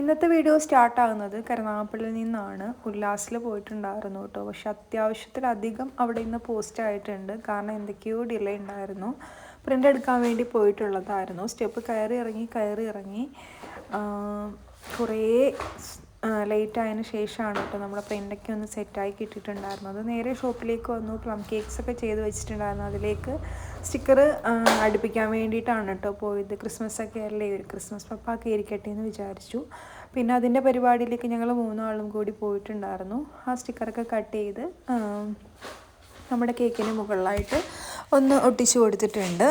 ഇന്നത്തെ video start സ്റ്റാർട്ടാകുന്നത് കരുനാഗപ്പള്ളിയിൽ നിന്നാണ്. ഉല്ലാസിൽ പോയിട്ടുണ്ടായിരുന്നു കേട്ടോ പക്ഷെ അത്യാവശ്യത്തിലധികം അവിടെ ഇന്ന് പോസ്റ്റ് ആയിട്ടുണ്ട്. കാരണം എന്തൊക്കെയോ ഡിലേ ഉണ്ടായിരുന്നു. പ്രിന്റ് എടുക്കാൻ വേണ്ടി പോയിട്ടുള്ളതായിരുന്നു. സ്റ്റെപ്പ് കയറി ഇറങ്ങി കയറി ഇറങ്ങി കുറേ ലേറ്റ് ആയതിനു ശേഷമാണ് കേട്ടോ നമ്മുടെ പ്രിന്റൊക്കെ ഒന്ന് സെറ്റായി കിട്ടിയിട്ടുണ്ടായിരുന്നത്. നേരെ ഷോപ്പിലേക്ക് വന്നു പ്ലം കേക്ക്സ് ഒക്കെ ചെയ്ത് വെച്ചിട്ടുണ്ടായിരുന്നു. അതിലേക്ക് സ്റ്റിക്കർ അടുപ്പിക്കാൻ വേണ്ടിയിട്ടാണ് കേട്ടോ പോയത്. ക്രിസ്മസ് ഒക്കെ അല്ലേ ഒരു ക്രിസ്മസ് പപ്പാക്കി ഇരിക്കട്ടെ എന്ന് വിചാരിച്ചു. പിന്നെ അതിന്റെ പരിപാടിയിലേക്ക് ഞങ്ങൾ മൂന്നാളും കൂടി പോയിട്ടുണ്ടായിരുന്നു. ആ സ്റ്റിക്കറൊക്കെ കട്ട് ചെയ്ത് നമ്മുടെ കേക്കിന് മുകളിലായിട്ട് ഒന്ന് ഒട്ടിച്ചു കൊടുത്തിട്ടുണ്ട്.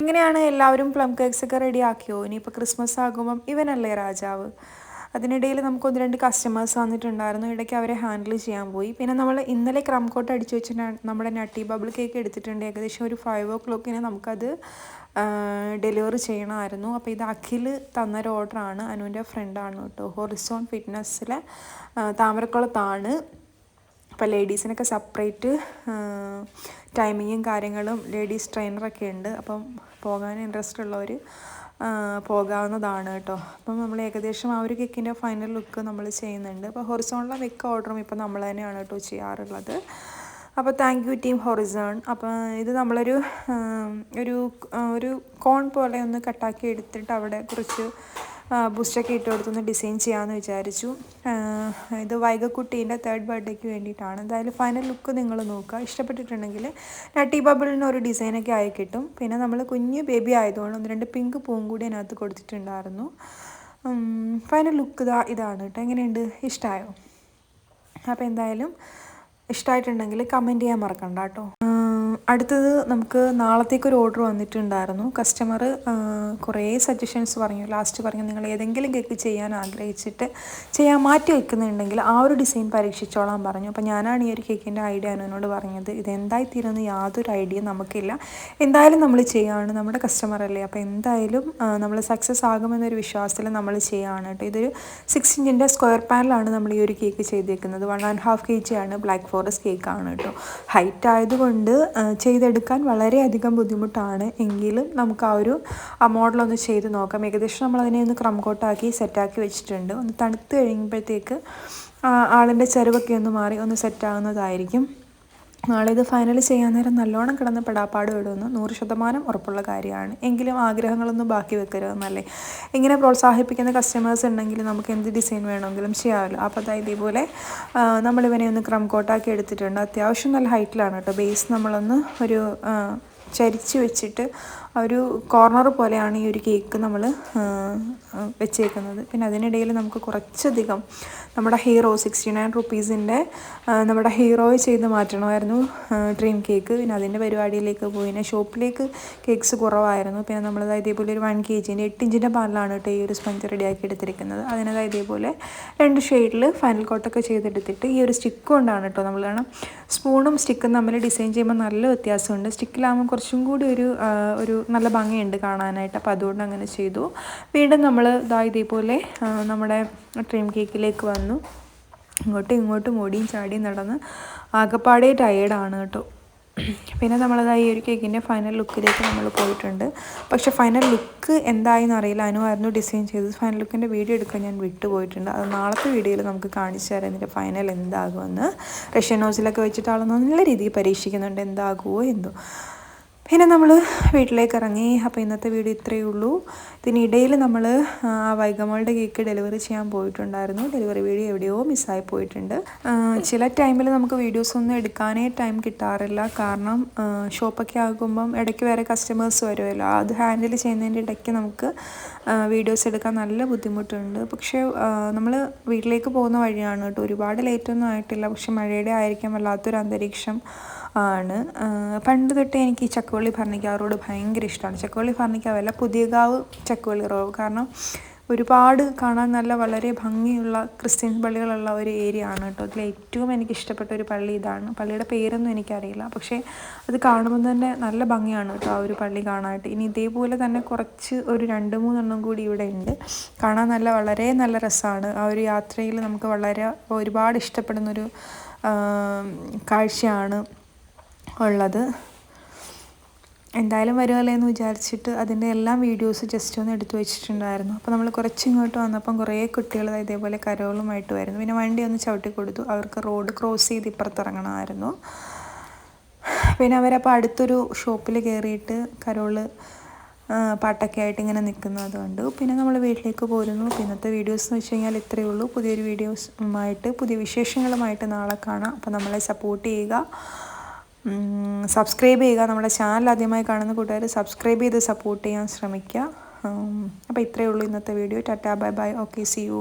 ഇങ്ങനെയാണ് എല്ലാവരും പ്ലം കേക്ക്സ് ഒക്കെ റെഡിയാക്കിയോ ഇനിയിപ്പോൾ ക്രിസ്മസ് ആകുമ്പം ഇവനല്ലേ രാജാവ്? അതിനിടയിൽ നമുക്ക് ഒന്ന് രണ്ട് കസ്റ്റമേഴ്സ് വന്നിട്ടുണ്ടായിരുന്നു. ഇടയ്ക്ക് അവരെ ഹാൻഡിൽ ചെയ്യാൻ പോയി. പിന്നെ നമ്മൾ ഇന്നലെ ക്രം കോട്ട് അടിച്ചു വെച്ച നമ്മുടെ നട്ടി ബബിൾ കേക്ക് എടുത്തിട്ടുണ്ട്. ഏകദേശം ഒരു ഫൈവ് ഓ ക്ലോക്കിന് നമുക്കത് ഡെലിവറി ചെയ്യണമായിരുന്നു. അപ്പോൾ ഇത് അഖിൽ തന്നൊരു ഓർഡറാണ് അനുവിന്റെ ഫ്രണ്ടാണ് കേട്ടോ. ഹൊറിസോൺ ഫിറ്റ്നസ്സിലെ താമരക്കുളത്താണ്. അപ്പോൾ ലേഡീസിനൊക്കെ സെപ്പറേറ്റ് ടൈമിങ്ങും കാര്യങ്ങളും ലേഡീസ് ട്രെയിനറൊക്കെ ഉണ്ട്. അപ്പം പോകാൻ ഇൻട്രസ്റ്റ് ഉള്ളവർ പോകാവുന്നതാണ് കേട്ടോ. അപ്പം നമ്മൾ ഏകദേശം ആ ഒരു കേക്കിന്റെ ഫൈനൽ ലുക്ക് നമ്മൾ ചെയ്യുന്നുണ്ട്. അപ്പോൾ ഹൊറിസോണിലെ മിക്ക ഓർഡറും ഇപ്പോൾ നമ്മൾ തന്നെയാണ് കേട്ടോ ചെയ്യാറുള്ളത്. അപ്പോൾ താങ്ക് യു ടീം ഹൊറിസോൺ. അപ്പോൾ ഇത് നമ്മളൊരു ഒരു ഒരു കോൺ പോലെ ഒന്ന് കട്ടാക്കി എടുത്തിട്ട് അവിടെ കുറച്ച് ബൂസ്റ്റൊക്കെ ഇട്ട് കൊടുത്തൊന്ന് ഡിസൈൻ ചെയ്യാമെന്ന് വിചാരിച്ചു. ഇത് വൈകക്കുട്ടീന്റെ തേർഡ് ബർത്ത്ഡേക്ക് വേണ്ടിയിട്ടാണ്. എന്തായാലും ഫൈനൽ ലുക്ക് നിങ്ങൾ നോക്കുക. ഇഷ്ടപ്പെട്ടിട്ടുണ്ടെങ്കിൽ നട്ടി ബബിളിന് ഒരു ഡിസൈനൊക്കെ ആയി കിട്ടും. പിന്നെ നമ്മൾ കുഞ്ഞ് ബേബി ആയതുകൊണ്ട് ഒന്ന് രണ്ട് പിങ്ക് പൂവും കൂടി അതിനകത്ത് കൊടുത്തിട്ടുണ്ടായിരുന്നു. ഫൈനൽ ലുക്ക് ഇതാ ഇതാണ് കേട്ടോ. എങ്ങനെയുണ്ട്? ഇഷ്ടമായോ അപ്പോൾ എന്തായാലും ഇഷ്ടമായിട്ടുണ്ടെങ്കിൽ കമന്റ് ചെയ്യാൻ മറക്കണ്ട കേട്ടോ. അടുത്തത് നമുക്ക് നാളത്തേക്ക് ഒരു ഓർഡർ വന്നിട്ടുണ്ടായിരുന്നു. കസ്റ്റമർ കുറേ സജഷൻസ് പറഞ്ഞു. ലാസ്റ്റ് പറഞ്ഞു നിങ്ങൾ ഏതെങ്കിലും കേക്ക് ചെയ്യാൻ ആഗ്രഹിച്ചിട്ട് ചെയ്യാൻ മാറ്റി വെക്കുന്നുണ്ടെങ്കിൽ ആ ഒരു ഡിസൈൻ പരീക്ഷിച്ചോളാൻ പറഞ്ഞു. അപ്പോൾ ഞാനാണ് ഈ ഒരു കേക്കിന്റെ ഐഡിയ എന്നോട് പറഞ്ഞത്. ഇത് എന്തായി തീരുന്ന യാതൊരു ഐഡിയ നമുക്കില്ല. എന്തായാലും നമ്മൾ ചെയ്യുകയാണ് നമ്മുടെ കസ്റ്റമർ അല്ലേ അപ്പോൾ എന്തായാലും നമ്മൾ സക്സസ് ആകുമെന്നൊരു വിശ്വാസത്തിൽ നമ്മൾ ചെയ്യുകയാണ് കേട്ടോ. ഇതൊരു സിക്സ് ഇഞ്ചിന്റെ സ്ക്വയർ പാനലാണ് നമ്മൾ ഈ ഒരു കേക്ക് ചെയ്തേക്കുന്നത്. One and half K G ആണ്. ബ്ലാക്ക് ഫോറസ്റ്റ് കേക്കാണ് കേട്ടോ. ഹൈറ്റ് ആയതുകൊണ്ട് ചെയ്തെടുക്കാൻ വളരെയധികം ബുദ്ധിമുട്ടാണ്. എങ്കിലും നമുക്ക് ആ ഒരു മോഡലൊന്ന് ചെയ്ത് നോക്കാം. ഏകദേശം നമ്മൾ അതിനെ ഒന്ന് ക്രംകോട്ടാക്കി സെറ്റാക്കി വെച്ചിട്ടുണ്ട്. ഒന്ന് തണുത്ത് കഴിയുമ്പോഴത്തേക്ക് ആളിന്റെ ചെരുവൊക്കെ ഒന്ന് മാറി ഒന്ന് സെറ്റാകുന്നതായിരിക്കും നാളെ ഇത് ഫൈനൽ ചെയ്യാൻ നേരം നല്ലോണം കിടന്ന് പെടാപ്പാട് വിടുമെന്ന് നൂറ് ശതമാനം ഉറപ്പുള്ള കാര്യമാണ്. എങ്കിലും ആഗ്രഹങ്ങളൊന്നും ബാക്കി വെക്കരുതെന്നല്ലേ. ഇങ്ങനെ പ്രോത്സാഹിപ്പിക്കുന്ന കസ്റ്റമേഴ്സ് ഉണ്ടെങ്കിൽ നമുക്ക് എന്ത് ഡിസൈൻ വേണമെങ്കിലും ചെയ്യാമല്ലോ. അപ്പോൾ അതായത് ഇതേപോലെ നമ്മളിവനെ ഒന്ന് ക്രം കോട്ടാക്കി എടുത്തിട്ടുണ്ട്. അത്യാവശ്യം നല്ല ഹൈറ്റിലാണ് കേട്ടോ. ബേസ് നമ്മളൊന്ന് ഒരു ചരിച്ച് വെച്ചിട്ട് ഒരു കോർണർ പോലെയാണ് ഈ ഒരു കേക്ക് നമ്മൾ വെച്ചേക്കുന്നത്. പിന്നെ അതിനിടയിൽ നമുക്ക് കുറച്ചധികം നമ്മുടെ ഹീറോ സിക്സ്റ്റി നയൻ റുപ്പീസിന്റെ നമ്മുടെ ഹീറോയെ ചെയ്ത് മാറ്റണമായിരുന്നു ഡ്രീം കേക്ക് പിന്നെ അതിന്റെ പരിപാടിയിലേക്ക് പോയി. പിന്നെ ഷോപ്പിലേക്ക് കേക്ക്സ് കുറവായിരുന്നു. പിന്നെ നമ്മൾ ഇതേപോലെ ഒരു വൺ കെ ജിന്റെ എട്ട് ഇഞ്ചിന്റെ പാലിലാണ് കേട്ടോ ഈ ഒരു സ്പഞ്ച് റെഡിയാക്കി എടുത്തിരിക്കുന്നത്. അതിനകത്ത് ഇതേപോലെ രണ്ട് ഷെയ്ഡിൽ ഫൈനൽ കോട്ടൊക്കെ ചെയ്തെടുത്തിട്ട് ഈ ഒരു സ്റ്റിക്ക് കൊണ്ടാണ് കേട്ടോ നമ്മൾ കാരണം സ്പൂണും സ്റ്റിക്കും തമ്മിൽ ഡിസൈൻ ചെയ്യുമ്പോൾ നല്ല വ്യത്യാസമുണ്ട്. സ്റ്റിക്കിലാകുമ്പോൾ കുറച്ചും കൂടി ഒരു ഒരു നല്ല ഭംഗിയുണ്ട് കാണാനായിട്ട്. അപ്പോൾ അതുകൊണ്ട് അങ്ങനെ ചെയ്തു. വീണ്ടും നമ്മൾ ഇതാ ഇതേപോലെ നമ്മുടെ ഡ്രീം കേക്കിലേക്ക് വന്നു. ഇങ്ങോട്ടും ഇങ്ങോട്ടും ഓടിയും ചാടിയും നടന്ന് ആകപ്പാടെ ടയേർഡാണ് കേട്ടോ. പിന്നെ നമ്മളതായി ഈ ഒരു കേക്കിന്റെ ഫൈനൽ ലുക്കിലേക്ക് നമ്മൾ പോയിട്ടുണ്ട്. പക്ഷേ ഫൈനൽ ലുക്ക് എന്തായെന്ന് അറിയില്ല. അനുവായിരുന്നു ഡിസൈൻ ചെയ്തത്. ഫൈനൽ ലുക്കിന്റെ വീഡിയോ എടുക്കാൻ ഞാൻ വിട്ടുപോയിട്ടുണ്ട് അത് നാളത്തെ വീഡിയോയിൽ നമുക്ക് കാണിച്ചു തരാം. ഇതിന്റെ ഫൈനൽ എന്താകുമെന്ന്. റഷ്യൻ ഹൗസിലൊക്കെ വെച്ചിട്ട് ആൾ നല്ല രീതിയിൽ പരീക്ഷിക്കുന്നുണ്ട് എന്താകുമോ എന്തോ. പിന്നെ നമ്മൾ വീട്ടിലേക്ക് ഇറങ്ങി അപ്പോൾ ഇന്നത്തെ വീഡിയോ ഇത്രയേ ഉള്ളൂ. ഇതിനിടയിൽ നമ്മൾ ആ വൈഗമോളുടെ കേക്ക് ഡെലിവറി ചെയ്യാൻ പോയിട്ടുണ്ടായിരുന്നു. ഡെലിവറി വീഡിയോ എവിടെയോ മിസ്സായി പോയിട്ടുണ്ട്. ചില ടൈമിൽ നമുക്ക് വീഡിയോസ് ഒന്നും എടുക്കാനേ ടൈം കിട്ടാറില്ല. കാരണം ഷോപ്പൊക്കെ ആകുമ്പം ഇടയ്ക്ക് വേറെ കസ്റ്റമേഴ്സ് വരുമല്ലോ അത് ഹാൻഡിൽ ചെയ്യുന്നതിന്റെ ഇടയ്ക്ക് നമുക്ക് വീഡിയോസ് എടുക്കാൻ നല്ല ബുദ്ധിമുട്ടുണ്ട്. പക്ഷേ നമ്മൾ വീട്ടിലേക്ക് പോകുന്ന വഴിയാണ് കേട്ടോ. ഒരുപാട് ലേറ്റൊന്നും ആയിട്ടില്ല. പക്ഷെ മഴയുടെ ആയിരിക്കാം വല്ലാത്തൊരു അന്തരീക്ഷം. ആണ്. പണ്ട് തൊട്ടേ എനിക്ക് ഈ ചക്കുവള്ളി ഭരണിക്കാവരോട് ഭയങ്കര ഇഷ്ടമാണ് ചക്കുവള്ളി ഭരണിക്കാവല്ല പുതിയകാവ് ചക്കവള്ളി റോവ് കാരണം ഒരുപാട് കാണാൻ നല്ല വളരെ ഭംഗിയുള്ള ക്രിസ്ത്യൻ പള്ളികളുള്ള ഒരു ഏരിയ ആണ് കേട്ടോ. അതിൽ ഏറ്റവും എനിക്ക് ഇഷ്ടപ്പെട്ട ഒരു പള്ളി ഇതാണ്. പള്ളിയുടെ പേരൊന്നും എനിക്കറിയില്ല. പക്ഷേ അത് കാണുമ്പോൾ തന്നെ നല്ല ഭംഗിയാണ് കേട്ടോ ആ ഒരു പള്ളി കാണാനായിട്ട്. ഇനി ഇതേപോലെ തന്നെ കുറച്ച് ഒരു രണ്ട് മൂന്നെണ്ണം കൂടി ഇവിടെ ഉണ്ട്. കാണാൻ നല്ല വളരെ നല്ല രസമാണ്. ആ ഒരു യാത്രയിൽ നമുക്ക് വളരെ ഒരുപാട് ഇഷ്ടപ്പെടുന്നൊരു കാഴ്ചയാണ്. ഉള്ളത്. എന്തായാലും വരുമല്ലേ എന്ന് വിചാരിച്ചിട്ട് അതിന്റെ എല്ലാ വീഡിയോസ് ജസ്റ്റ് ഒന്ന് എടുത്തു വെച്ചിട്ടുണ്ടായിരുന്നു. അപ്പോൾ നമ്മൾ കുറച്ച് ഇങ്ങോട്ട് വന്നപ്പം കുറേ കുട്ടികൾ ഇതേപോലെ കരോളുമായിട്ട് വരുന്നു. പിന്നെ വണ്ടി ഒന്ന് ചവിട്ടി കൊടുത്തു. അവർക്ക് റോഡ് ക്രോസ് ചെയ്ത് ഇപ്പുറത്തിറങ്ങണമായിരുന്നു. പിന്നെ അവരപ്പോൾ അടുത്തൊരു ഷോപ്പിൽ കയറിയിട്ട് കരോൾ പാട്ടൊക്കെ ആയിട്ട് ഇങ്ങനെ നിൽക്കുന്നത് കൊണ്ട്. പിന്നെ നമ്മൾ വീട്ടിലേക്ക് പോരുന്നു. ഇന്നത്തെ വീഡിയോസ് എന്ന് വെച്ച് കഴിഞ്ഞാൽ ഇത്രയേ ഉള്ളൂ. പുതിയൊരു വീഡിയോസുമായിട്ട് പുതിയ വിശേഷങ്ങളുമായിട്ട് നാളെ കാണാം. അപ്പോൾ നമ്മളെ സപ്പോർട്ട് ചെയ്യുക. സബ്സ്ക്രൈബ് ചെയ്യുക. നമ്മുടെ ചാനൽ ആദ്യമായി കാണുന്ന കൂട്ടുകാർ സബ്സ്ക്രൈബ് ചെയ്ത് സപ്പോർട്ട് ചെയ്യാൻ ശ്രമിക്കുക. അപ്പോൾ ഇത്രയേ ഉള്ളൂ ഇന്നത്തെ video tata bye bye okay see you